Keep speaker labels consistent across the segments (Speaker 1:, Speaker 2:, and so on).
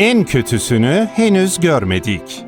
Speaker 1: En kötüsünü henüz görmedik.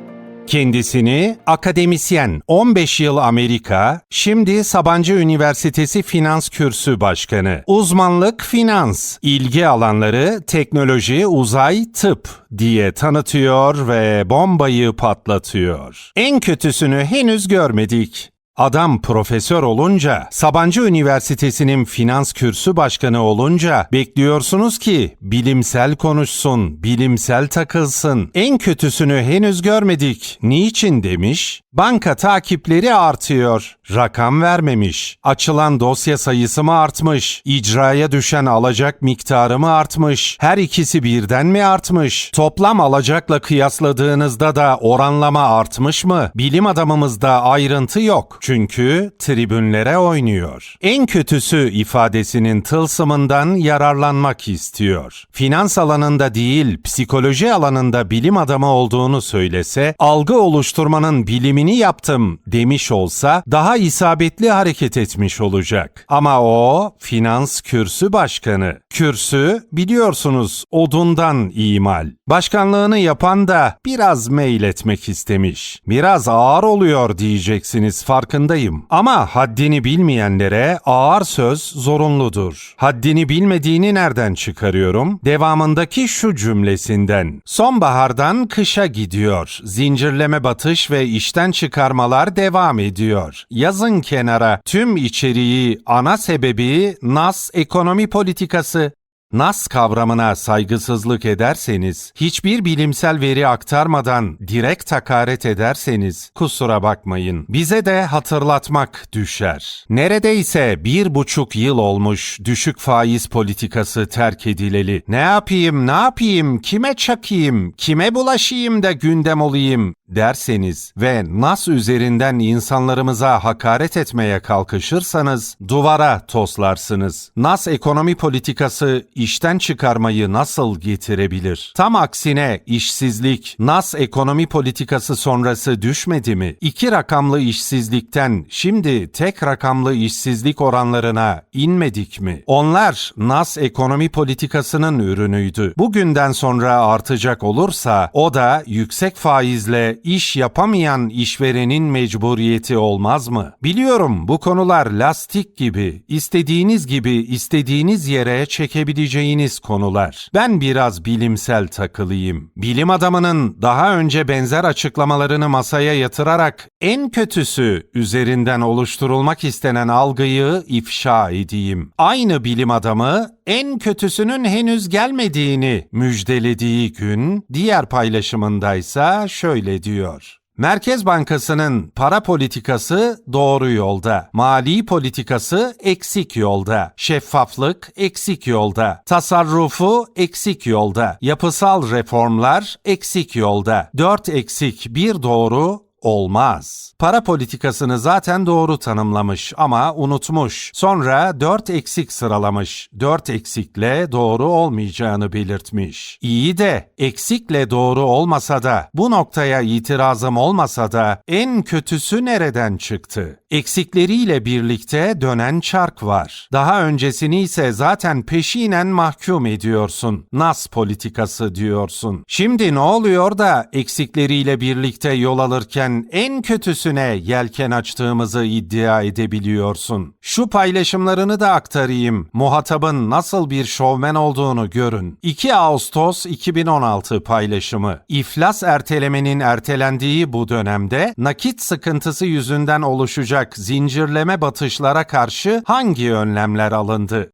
Speaker 1: Kendisini akademisyen 15 yıl Amerika, şimdi Sabancı Üniversitesi Finans Kürsü Başkanı. Uzmanlık finans, ilgi alanları teknoloji, uzay, tıp diye tanıtıyor ve bombayı patlatıyor. En kötüsünü henüz görmedik. Adam profesör olunca, Sabancı Üniversitesi'nin finans kürsü başkanı olunca bekliyorsunuz ki bilimsel konuşsun, bilimsel takılsın. En kötüsünü henüz görmedik. Niçin demiş? Banka takipleri artıyor. Rakam vermemiş. Açılan dosya sayısı mı artmış? İcraya düşen alacak miktarı mı artmış? Her ikisi birden mi artmış? Toplam alacakla kıyasladığınızda da oranlama artmış mı? Bilim adamımızda ayrıntı yok. Çünkü tribünlere oynuyor. En kötüsü ifadesinin tılsımından yararlanmak istiyor. Finans alanında değil, psikoloji alanında bilim adamı olduğunu söylese, algı oluşturmanın bilimini yaptım demiş olsa daha isabetli hareket etmiş olacak. Ama o finans kürsü başkanı. Kürsü biliyorsunuz odundan imal. Başkanlığını yapan da biraz mail etmek istemiş. Biraz ağır oluyor diyeceksiniz farkındayım. Ama haddini bilmeyenlere ağır söz zorunludur. Haddini bilmediğini nereden çıkarıyorum? Devamındaki şu cümlesinden. Sonbahardan kışa gidiyor. Zincirleme batış ve işten çıkarmalar devam ediyor. Yazın kenara tüm içeriği ana sebebi NAS ekonomi politikası. NAS kavramına saygısızlık ederseniz, hiçbir bilimsel veri aktarmadan direkt hakaret ederseniz kusura bakmayın. Bize de hatırlatmak düşer. Neredeyse bir buçuk yıl olmuş düşük faiz politikası terk edileli. Ne yapayım, ne yapayım, kime çakayım, kime bulaşayım da gündem olayım derseniz ve NAS üzerinden insanlarımıza hakaret etmeye kalkışırsanız duvara toslarsınız. NAS ekonomi politikası işten çıkarmayı nasıl getirebilir? Tam aksine işsizlik NAS ekonomi politikası sonrası düşmedi mi? İki rakamlı işsizlikten şimdi tek rakamlı işsizlik oranlarına inmedik mi? Onlar NAS ekonomi politikasının ürünüydü. Bugünden sonra artacak olursa o da yüksek faizle iş yapamayan işverenin mecburiyeti olmaz mı? Biliyorum bu konular lastik gibi, istediğiniz gibi istediğiniz yere çekebileceğiniz konular. Ben biraz bilimsel takılayım. Bilim adamının daha önce benzer açıklamalarını masaya yatırarak en kötüsü üzerinden oluşturulmak istenen algıyı ifşa edeyim. Aynı bilim adamı en kötüsünün henüz gelmediğini müjdelediği gün diğer paylaşımındaysa şöyle diyor. Merkez Bankası'nın para politikası doğru yolda. Mali politikası eksik yolda. Şeffaflık eksik yolda. Tasarrufu eksik yolda. Yapısal reformlar eksik yolda. Dört eksik bir doğru olmaz. Para politikasını zaten doğru tanımlamış ama unutmuş. Sonra 4 eksik sıralamış. 4 eksikle doğru olmayacağını belirtmiş. İyi de eksikle doğru olmasa da bu noktaya itirazım olmasa da en kötüsü nereden çıktı? Eksikleriyle birlikte dönen çark var. Daha öncesini ise zaten peşinen mahkum ediyorsun. Nas politikası diyorsun. Şimdi ne oluyor da eksikleriyle birlikte yol alırken en kötüsüne yelken açtığımızı iddia edebiliyorsun. Şu paylaşımlarını da aktarayım. Muhatabın nasıl bir şovmen olduğunu görün. 2 Ağustos 2016 paylaşımı. İflas ertelemenin ertelendiği bu dönemde nakit sıkıntısı yüzünden oluşacak zincirleme batışlara karşı hangi önlemler alındı?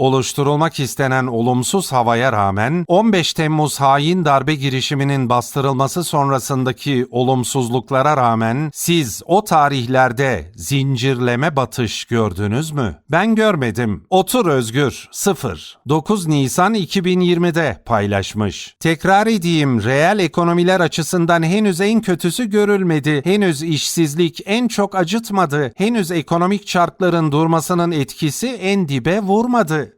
Speaker 1: Oluşturulmak istenen olumsuz havaya rağmen 15 Temmuz hain darbe girişiminin bastırılması sonrasındaki olumsuzluklara rağmen siz o tarihlerde zincirleme batış gördünüz mü? Ben görmedim. Otur Özgür 0 9 Nisan 2020'de paylaşmış. Tekrar edeyim reel ekonomiler açısından henüz en kötüsü görülmedi. Henüz işsizlik en çok acıtmadı. Henüz ekonomik çarkların durmasının etkisi en dibe vurmadı.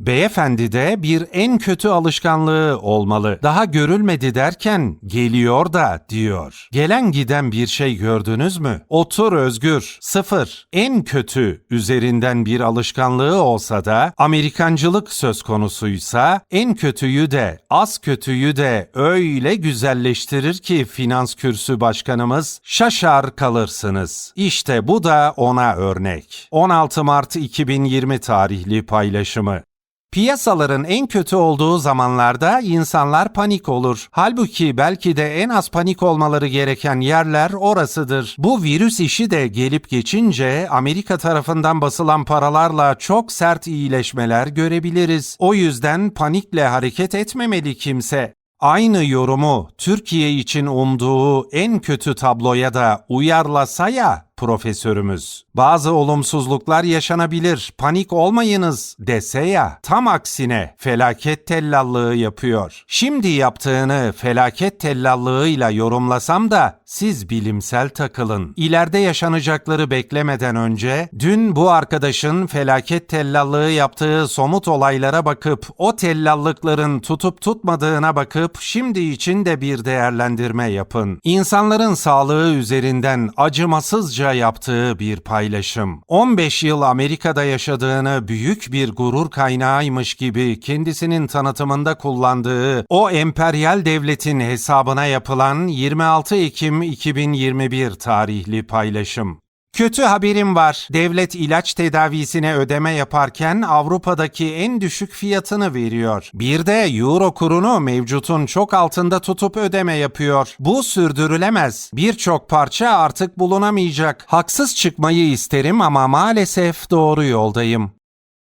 Speaker 1: Beyefendi de bir en kötü alışkanlığı olmalı. Daha görülmedi derken geliyor da diyor. Gelen giden bir şey gördünüz mü? Otur Özgür. Sıfır. En kötü üzerinden bir alışkanlığı olsa da Amerikancılık söz konusuysa en kötüyü de az kötüyü de öyle güzelleştirir ki finans kürsü başkanımız şaşar kalırsınız. İşte bu da ona örnek. 16 Mart 2020 tarihli paylaşımı. Piyasaların en kötü olduğu zamanlarda insanlar panik olur. Halbuki belki de en az panik olmaları gereken yerler orasıdır. Bu virüs işi de gelip geçince Amerika tarafından basılan paralarla çok sert iyileşmeler görebiliriz. O yüzden panikle hareket etmemeli kimse. Aynı yorumu Türkiye için umduğu en kötü tabloya da uyarlasa ya profesörümüz. Bazı olumsuzluklar yaşanabilir, panik olmayınız dese ya. Tam aksine felaket tellallığı yapıyor. Şimdi yaptığını felaket tellallığıyla yorumlasam da siz bilimsel takılın. İleride yaşanacakları beklemeden önce dün bu arkadaşın felaket tellallığı yaptığı somut olaylara bakıp o tellallıkların tutup tutmadığına bakıp şimdi için de bir değerlendirme yapın. İnsanların sağlığı üzerinden acımasızca yaptığı bir paylaşım. 15 yıl Amerika'da yaşadığını büyük bir gurur kaynağıymış gibi kendisinin tanıtımında kullandığı o emperyal devletin hesabına yapılan 26 Ekim 2021 tarihli paylaşım. Kötü haberim var. Devlet ilaç tedavisine ödeme yaparken Avrupa'daki en düşük fiyatını veriyor. Bir de euro kurunu mevcutun çok altında tutup ödeme yapıyor. Bu sürdürülemez. Birçok parça artık bulunamayacak. Haksız çıkmayı isterim ama maalesef doğru yoldayım.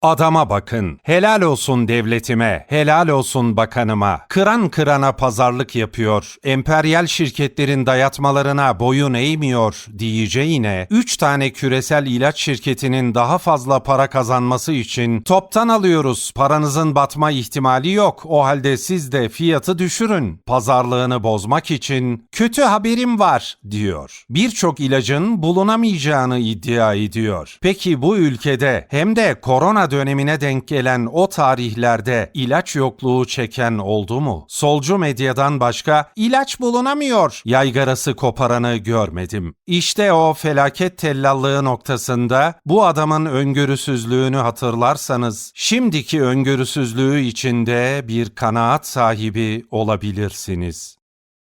Speaker 1: Adama bakın. Helal olsun devletime, helal olsun bakanıma. Kıran kırana pazarlık yapıyor. Emperyal şirketlerin dayatmalarına boyun eğmiyor diyeceğine 3 tane küresel ilaç şirketinin daha fazla para kazanması için toptan alıyoruz. Paranızın batma ihtimali yok. O halde siz de fiyatı düşürün. Pazarlığını bozmak için kötü haberim var diyor. Birçok ilacın bulunamayacağını iddia ediyor. Peki bu ülkede hem de korona dönemine denk gelen o tarihlerde ilaç yokluğu çeken oldu mu? Solcu medyadan başka ilaç bulunamıyor yaygarası koparanı görmedim. İşte o felaket tellallığı noktasında bu adamın öngörüsüzlüğünü hatırlarsanız şimdiki öngörüsüzlüğü içinde bir kanaat sahibi olabilirsiniz.